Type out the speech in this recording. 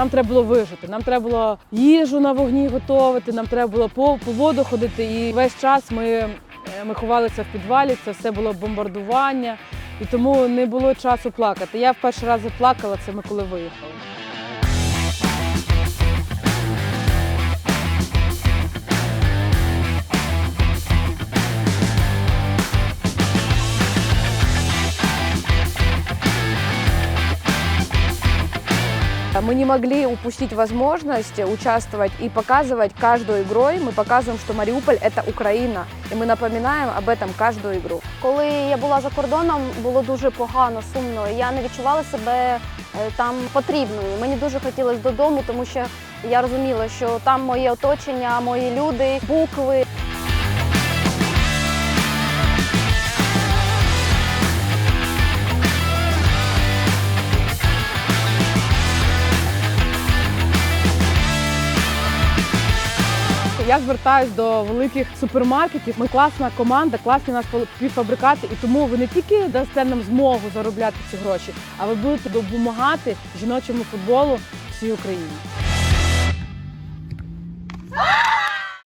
Нам треба було вижити. Нам треба було їжу на вогні готувати, нам треба було по, по воду ходити. І весь час ми, е, ми ховалися в підвалі. Це все було бомбардування, і тому не було часу плакати. Я в перший раз заплакала, це ми коли виїхали. Мы не могли упустить возможность участвовать и показывать каждую игрой. Мы показываем, что Мариуполь – это Украина, и мы напоминаем об этом каждую игру. Коли я була за кордоном, було дуже погано, сумно. Я не відчувала себе е, там потрібною. Мені дуже хотілося додому, тому що я розуміла, що там моє оточення, мої люди, букви. Я звертаюсь до великих супермаркетів. Ми класна команда, класні у нас півфабрикати, і тому ви не тільки дасте нам змогу заробляти ці гроші, а ви будете допомагати жіночому футболу всій Україні.